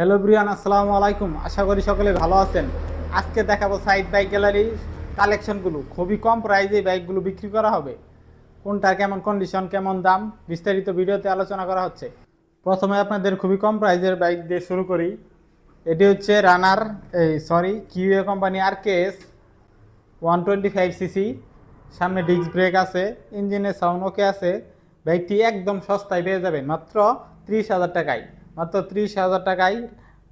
Hello Brian, আসসালামু আলাইকুম। আশা করি সকলে ভালো আছেন। আজকে দেখাবো সাইড বাইক গ্যালারির কালেকশনগুলো খুবই কম প্রাইজে বাইকগুলো বিক্রি করা হবে। কোনটার কেমন কন্ডিশন কেমন দাম, বিস্তারিত ভিডিওতে আলোচনা করা হচ্ছে। প্রথমে আপনাদের খুবই কম প্রাইজের বাইক দিয়ে শুরু করি। এটি হচ্ছে রানার এই সরি কিউএ কোম্পানি আর KS one twenty five CC সামনে ডিস্ক ব্রেক আছে ইঞ্জিনের সাউন্ড ওকে আছে। বাইকটি একদম সস্তায় পেয়ে যাবেন মাত্র ত্রিশ হাজার টাকায়। মাত্র ত্রিশ হাজার টাকায়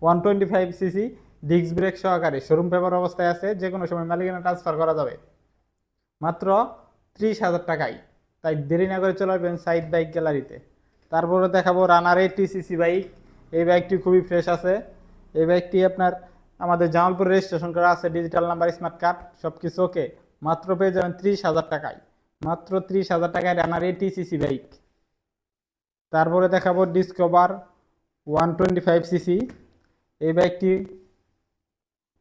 one twenty five CC disc brake সহকারে। শোরুম পেপার অবস্থায় আছে যে কোনো সময় মালিকানা ট্রান্সফার করা যাবে। মাত্র ত্রিশ হাজার টাকায়। তাই দেরি না করে চলে আসবেন সাইড বাইক গ্যালারিতে তারপরে দেখাবো রানার এইটি সিসি বাইক এই বাইকটি খুবই ফ্রেশ আছে। এই বাইকটি আপনার আমাদের জামালপুর রেজিস্ট্রেশন করা আছে ডিজিটাল নাম্বার স্মার্ট কার্ড সব কিছু ওকে মাত্র পেয়ে যাবেন ত্রিশ হাজার টাকায়। মাত্র ত্রিশ হাজার টাকায় রানার এইটি সিসি বাইক তারপরে দেখাবো Discover one twenty five CC এই বাইকটি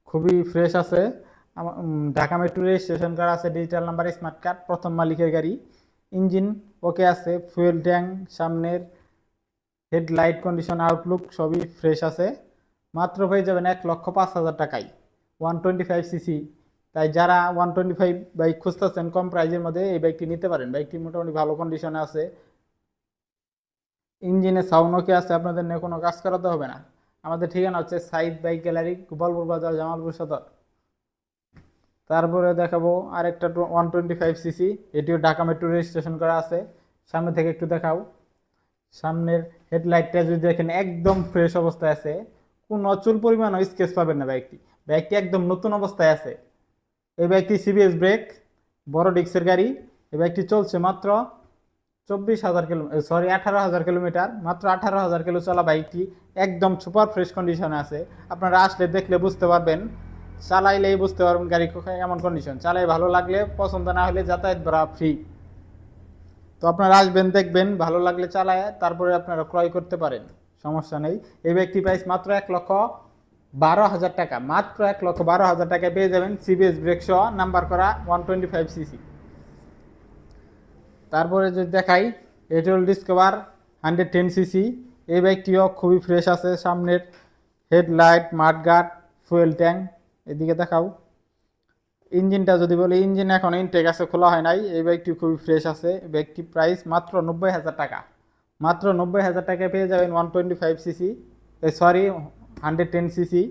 খুবই ফ্রেশ আছে। ঢাকা মেট্রো রেজিস্ট্রেশন করা আছে ডিজিটাল নাম্বার স্মার্ট কার্ড প্রথম মালিকের গাড়ি। ইঞ্জিন ওকে আছে ফুয়েল ট্যাঙ্ক সামনের হেডলাইট কন্ডিশন আউটলুক সবই ফ্রেশ আছে। মাত্র পেয়ে যাবেন এক লক্ষ পাঁচ হাজার টাকায় ওয়ান টোয়েন্টি ফাইভ সিসি তাই যারা ওয়ান টোয়েন্টি ফাইভ বাইক খুঁজতেছেন, কম প্রাইজের মধ্যে এই বাইকটি নিতে পারেন। বাইকটি মোটামুটি ভালো কন্ডিশনে আছে। ইঞ্জিনে সাউন্ড ওকে আছে, আপনাদের নিয়ে কোনো কাজ করাতে হবে না। আমাদের ঠিকানা হচ্ছে সাইদ বাইক গ্যালারি, গোপালপুর বাজার, জামালপুর সদর। তারপরে দেখাবো আরেকটা ওয়ান টোয়েন্টি ফাইভ সিসি এটিও ঢাকা মেট্রো রেজিস্ট্রেশন করা আছে। সামনে থেকে একটু দেখাও। সামনের হেডলাইটটা যদি দেখেন, একদম ফ্রেশ অবস্থায় আছে। কোনো অচুল পরিমাণও স্কেচ পাবেন না বাইকটি। বাইকটি একদম নতুন অবস্থায় আছে। এই বাইকটি সিবিএস ব্রেক বড় ডিক্সের গাড়ি। এই বাইকটি চলছে মাত্র চব্বিশ হাজার কিলো সরি আঠারো হাজার কিলোমিটার, মাত্র আঠারো হাজার কিলো চলা বাইকটি একদম সুপার ফ্রেশ কন্ডিশনে আছে। আপনারা আসলে দেখলে বুঝতে পারবেন, চালাইলেই বুঝতে পারবেন গাড়ি এমন কন্ডিশন চালাই ভালো লাগলে, পছন্দ না হলে যাতায়াত ভাড়া ফ্রি তো আপনারা আসবেন, দেখবেন, ভালো লাগলে চালায়, তারপরে আপনারা ক্রয় করতে পারেন, সমস্যা নেই। এই ব্যক্তি প্রাইস মাত্র এক লক্ষ বারো হাজার টাকা, মাত্র এক লক্ষ বারো হাজার টাকায় পেয়ে যাবেন সিবিএস ব্রেক সহ নাম্বার করা ওয়ান টোয়েন্টি ফাইভ সিসি তারপরে যদি দেখাই ATL Discover hundred ten CC এই বাইকটিও খুবই ফ্রেশ আছে, সামনের হেডলাইট মাঠগার্ড ফুয়েল ট্যাঙ্ক এদিকে দেখাও। ইঞ্জিনটা যদি বলি, ইঞ্জিন এখন ইনটেক আছে, খোলা হয় নাই। এই বাইকটি খুবই ফ্রেশ আছে। বাইকটি প্রাইস মাত্র নব্বই হাজার টাকা। মাত্র নব্বই হাজার টাকায় পেয়ে যাবেন one twenty five CC sorry hundred ten CC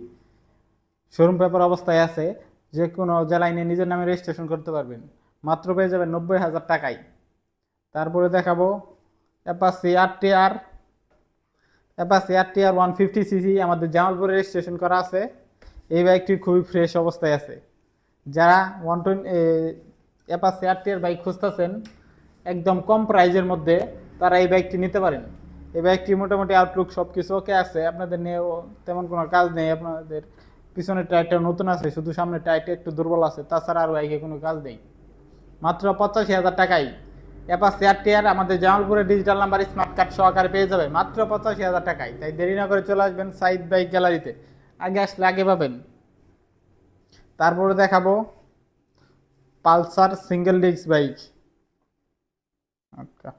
showroom paper অবস্থায় আছে। যে কোনো জেলায় নিয়ে নিজের নামে রেজিস্ট্রেশন করতে পারবেন। মাত্র পেয়ে যাবেন নব্বই হাজার টাকায়। তারপরে দেখাবো Apache R T R Apache R T R one fifty CC আমাদের জামালপুরে রেজিস্ট্রেশন করা আছে। এই বাইকটি খুবই ফ্রেশ অবস্থায় আছে। যারা one twenty Apache R T R bike খুঁজতেছেন, একদম কম প্রাইজের মধ্যে তারা এই বাইকটি নিতে পারেন। এই বাইকটি মোটামুটি আউটলুক সব কিছু ওকে আছে। আপনাদের নিয়েও তেমন কোনো কাজ নেই। আপনাদের পিছনের টায়ারটা নতুন আছে, শুধু সামনের টায়ারটা একটু দুর্বল আছে। তাছাড়া আর বাইকে কোনো কাজ নেই। মাত্র পঁচাশি হাজার টাকায় অ্যাপাসি আর আমাদের জামালপুরে ডিজিটাল নাম্বার স্মার্ট কার্ড সহকারে পেয়ে যাবে মাত্র পঁচাশি হাজার টাকায়। তাই দেরি না করে চলে আসবেন সাইড বাইক গ্যালারিতে আগে আসলে আগে পাবেন। তারপরে দেখাবো পালসার সিঙ্গেল ডিস্ক বাইক আচ্ছা।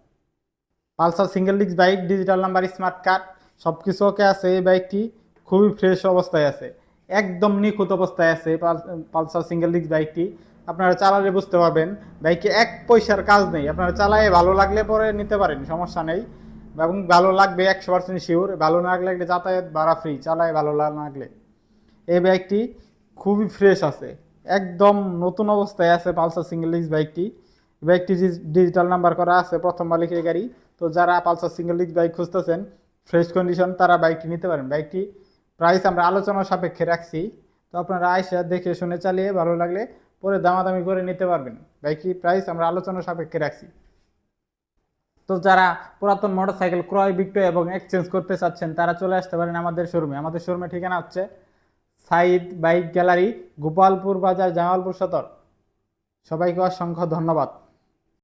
Pulsar single disc bike digital number smart card সব কিছু ওকে আছে। এই বাইকটি খুবই ফ্রেশ অবস্থায় আছে। একদম নিখুঁত অবস্থায় আছে পাল- পালসার সিঙ্গেল ডিস্ক বাইকটি আপনারা চালালে বুঝতে পারবেন। বাইকে এক পয়সার কাজ নেই। আপনারা চালায় ভালো লাগলে পরে নিতে পারেন, সমস্যা নেই। এবং ভালো লাগবে একশো পার্সেন্ট শিওর ভালো না লাগলে যাতায়াত ভাড়া ফ্রি চালায় ভালো না লাগলে। এই বাইকটি খুবই ফ্রেশ আছে। একদম নতুন অবস্থায় আছে পালসার সিঙ্গেল ডিস্ক বাইকটি। বাইকটি ডিজিটাল নাম্বার করা আছে, প্রথম মালিকের গাড়ি। তো যারা পালসার সিঙ্গেল ডিস্ক বাইক খুঁজতেছেন ফ্রেশ কন্ডিশন তারা বাইকটি নিতে পারেন। বাইকটি প্রাইস আমরা আলোচনা সাপেক্ষে রাখছি। তো আপনারা আইসা দেখে শুনে চালিয়ে ভালো লাগলে পরে দামাদামি করে নিতে পারবেন। বাইকি প্রাইস আমরা আলোচনা সাপেক্ষে রাখছি। তো যারা পুরাতন মোটরসাইকেল ক্রয়, বিক্রয় এবং এক্সচেঞ্জ করতে চাচ্ছেন, তারা চলে আসতে পারেন আমাদের শোরুমে আমাদের শোরুমের ঠিকানা হচ্ছে সাইদ বাইক গ্যালারি, গোপালপুর বাজার, জামালপুর সদর। সবাইকে অসংখ্য ধন্যবাদ।